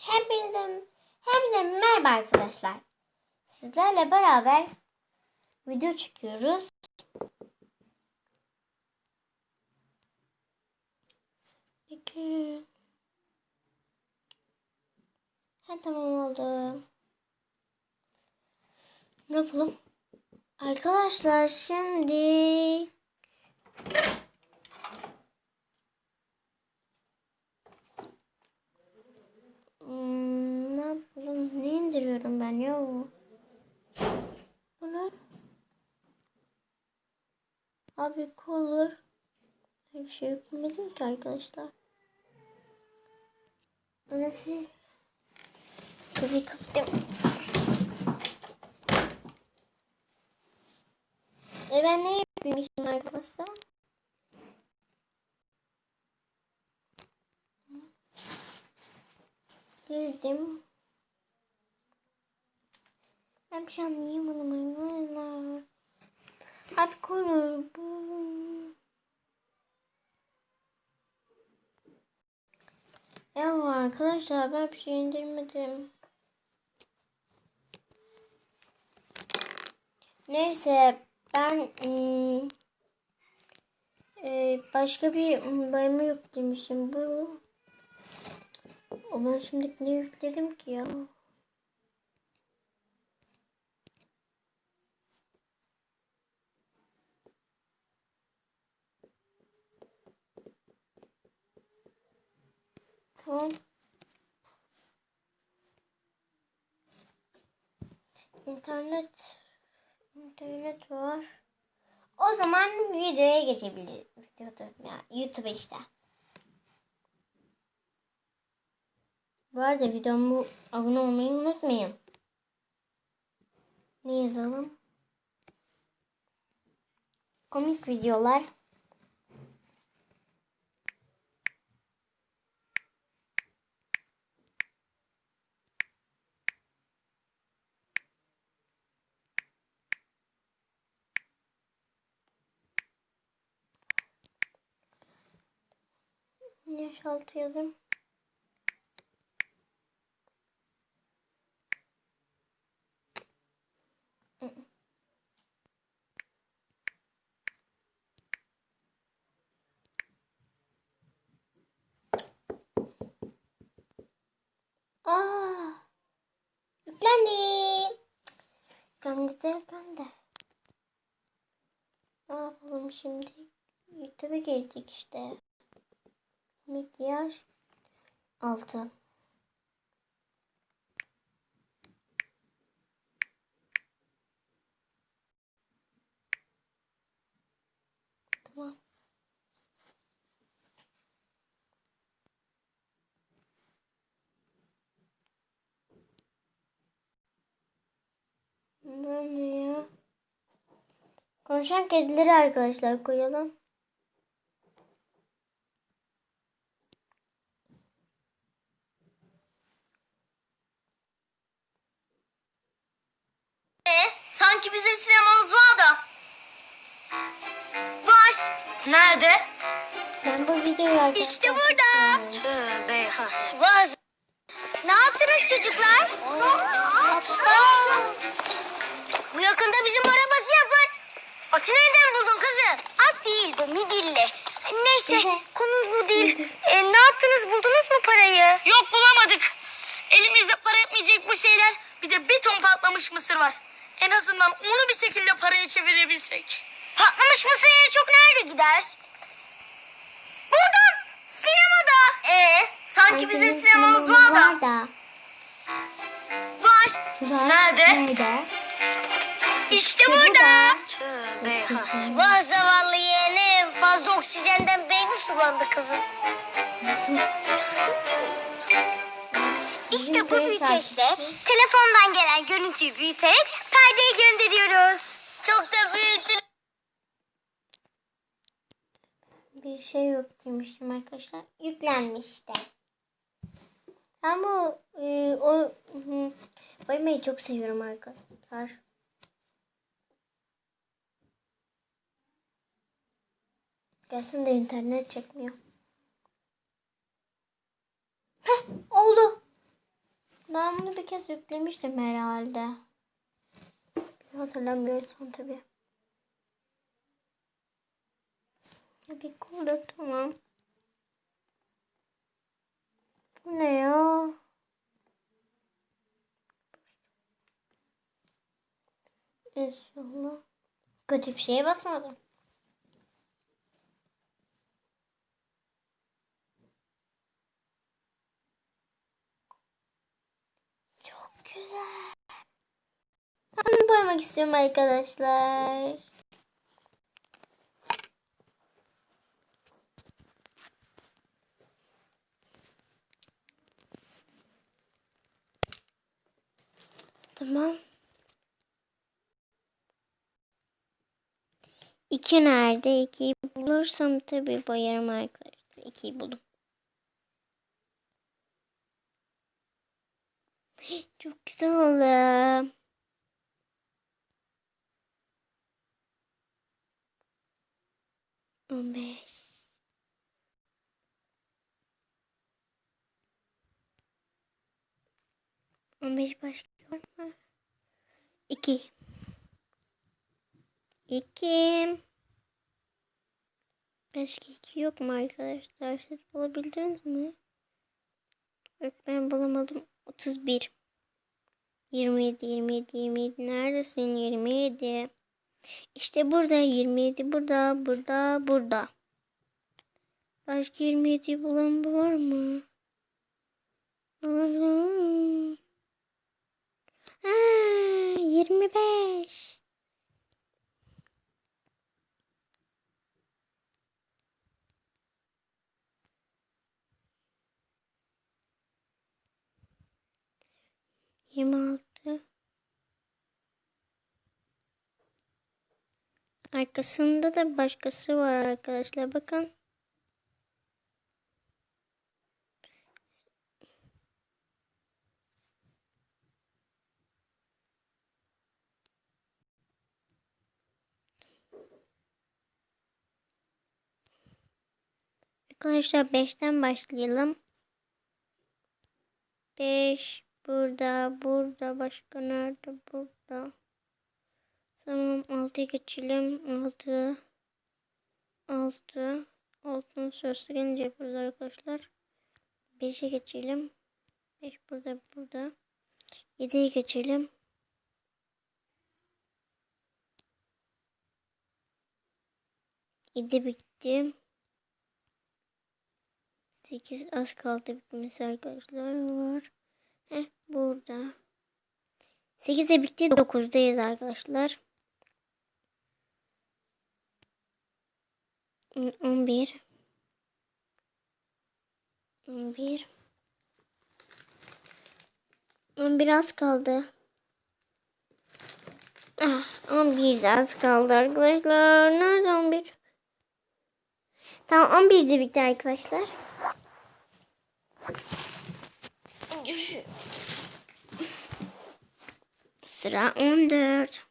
Hepinize, hepinize merhaba arkadaşlar. Sizlerle beraber video çekiyoruz. Peki. Ha tamam oldu. Ne yapalım? Arkadaşlar şimdi Hmm, ne indiriyorum ben ya? Bu ne? Abi olur. Bir şey yüklemedim ki arkadaşlar. Nasıl? Kapıyı kapattım. E ben ne yüklemiştim arkadaşlar? Girdim. Ben bir şey anlayamadım konu bu. Ya arkadaşlar ben bir şey indirmedim. Neyse ben e, başka bir bayımı yüklemişim. Bu ben şimdi ne yükledim ki ya? Tamam. İnternet internet var. O zaman videoya geçebiliriz. Videoda ya YouTube işte. Bu arada videomu abone olmayı unutmayın. Ne yazalım? Komik videolar. Yaş altı yazayım. Aa, yüklendi. Yüklendi de. Ne yapalım şimdi? YouTube'a girdik işte. Makyaj altı. Tamam. Ne ya? Konuşan kedileri arkadaşlar koyalım. Bizim sinemamız var da. Var. Nerede? Ben bu videoyu İşte burada. Tövbe ha. Var. Ne yaptınız çocuklar? Bu yakında bizim arabası yapar. Atı nereden buldun kızım? At değil bu midilli. Neyse konu bu değil. E, ne yaptınız buldunuz mu parayı? Yok bulamadık. Elimizde para etmeyecek bu şeyler. Bir de bir ton patlamış mısır var. En azından onu bir şekilde paraya çevirebilsek. Patlamış mısır en çok nerede gider? Buldum. Sinemada. Ee, sanki bizim sinemamız var da. Var da. Var. Var. Nerede? Nerede? İşte burada. burada. Tövbe. Vah zavallı yeğenim. Fazla oksijenden beyni sulandı kızım. İşte bu büyüteçle telefondan gelen görüntüyü büyüterek perdeye gönderiyoruz. Çok da büyütün. Bir şey yok demiştim arkadaşlar. Yüklenmişti. Ben bu e, o hı, boyamayı çok seviyorum arkadaşlar. Gelsin de internet çekmiyor. Heh, oldu. bunu bir kez yüklemiştim herhalde. Hatırlamıyorsam tabii. Bir olur tamam. Bu ne ya? İnşallah. Kötü bir şeye basmadım. Çok güzel. Boyamak istiyorum arkadaşlar. Tamam. İki nerede? İkiyi bulursam tabii boyarım arkadaşlar. İkiyi buldum. Çok güzel oldu. On beş. On beş başka var mı? İki. İki. Başka iki yok mu arkadaşlar? Siz bulabildiniz mi? Yok ben bulamadım. 31. 27, 27, 27. Neredesin 27? İşte burada 27. Burada, burada, burada. Başka 27 bulan var mı? Ha, 25. Yirmi altı. Arkasında da başkası var arkadaşlar. Bakın. Arkadaşlar 5'ten başlayalım. 5 burada, burada, başka nerede? Burada. Tamam 6'ya geçelim. 6 6 6'nın sırası gelince yaparız arkadaşlar. 5'e geçelim. 5 burada, burada. 7'ye geçelim. Yedi bitti. 8 az kaldı bitmesi arkadaşlar var. Heh burada. 8'de bitti 9'dayız arkadaşlar. 11 11 11 az kaldı. Ah, 11 de az kaldı arkadaşlar. Nerede 11? Tamam 11 de bitti arkadaşlar. Sıra 14.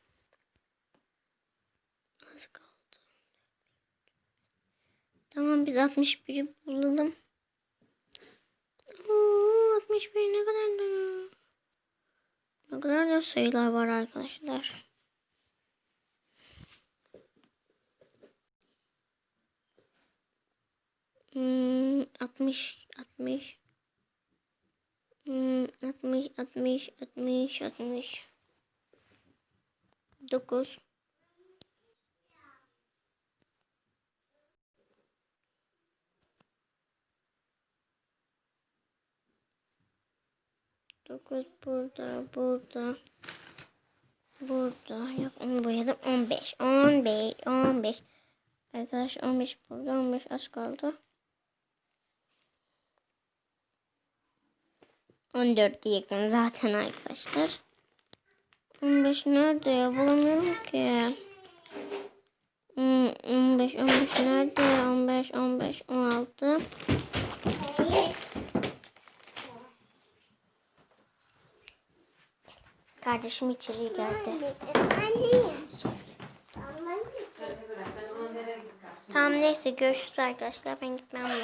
Az kaldı. Tamam biz 61'i bulalım. Oo, 61 ne kadar da ne kadar da sayılar var arkadaşlar. Hmm, 60 60 Hmm, 60 60 60 60 9 9 burada, burada. Burada. Yok onu boyadım. 15. 15. 15. Arkadaş 15 burada. 15 az kaldı. 14 yakın zaten arkadaşlar. 15 nerede ya? Bulamıyorum ki. Hmm, 15, 15 nerede? 15, 15, 16. Kardeşim içeri geldi. Tamam neyse görüşürüz arkadaşlar. Ben gitmem lazım.